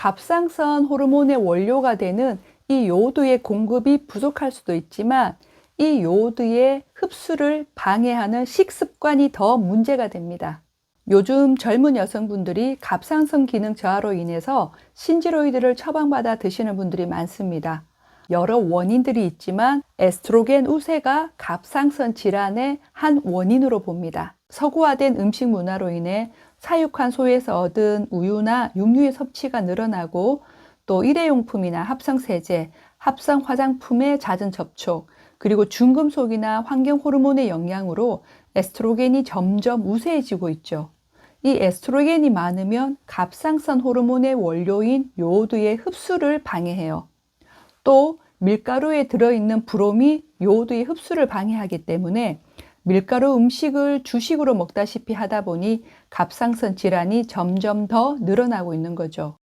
갑상선 호르몬의 원료가 되는 이 요오드의 공급이 부족할 수도 있지만 이 요오드의 흡수를 방해하는 식습관이 더 문제가 됩니다. 요즘 젊은 여성분들이 갑상선 기능 저하로 인해서 신지로이드를 처방받아 드시는 분들이 많습니다. 여러 원인들이 있지만 에스트로겐 우세가 갑상선 질환의 한 원인으로 봅니다. 서구화된 음식 문화로 인해 사육한 소에서 얻은 우유나 육류의 섭취가 늘어나고 또 일회용품이나 합성세제, 합성 화장품의 잦은 접촉, 그리고 중금속이나 환경 호르몬의 영향으로 에스트로겐이 점점 우세해지고 있죠. 이 에스트로겐이 많으면 갑상선 호르몬의 원료인 요오드의 흡수를 방해해요. 또 밀가루에 들어있는 브롬이 요오드의 흡수를 방해하기 때문에 밀가루 음식을 주식으로 먹다시피 하다 보니 갑상선 질환이 점점 더 늘어나고 있는 거죠.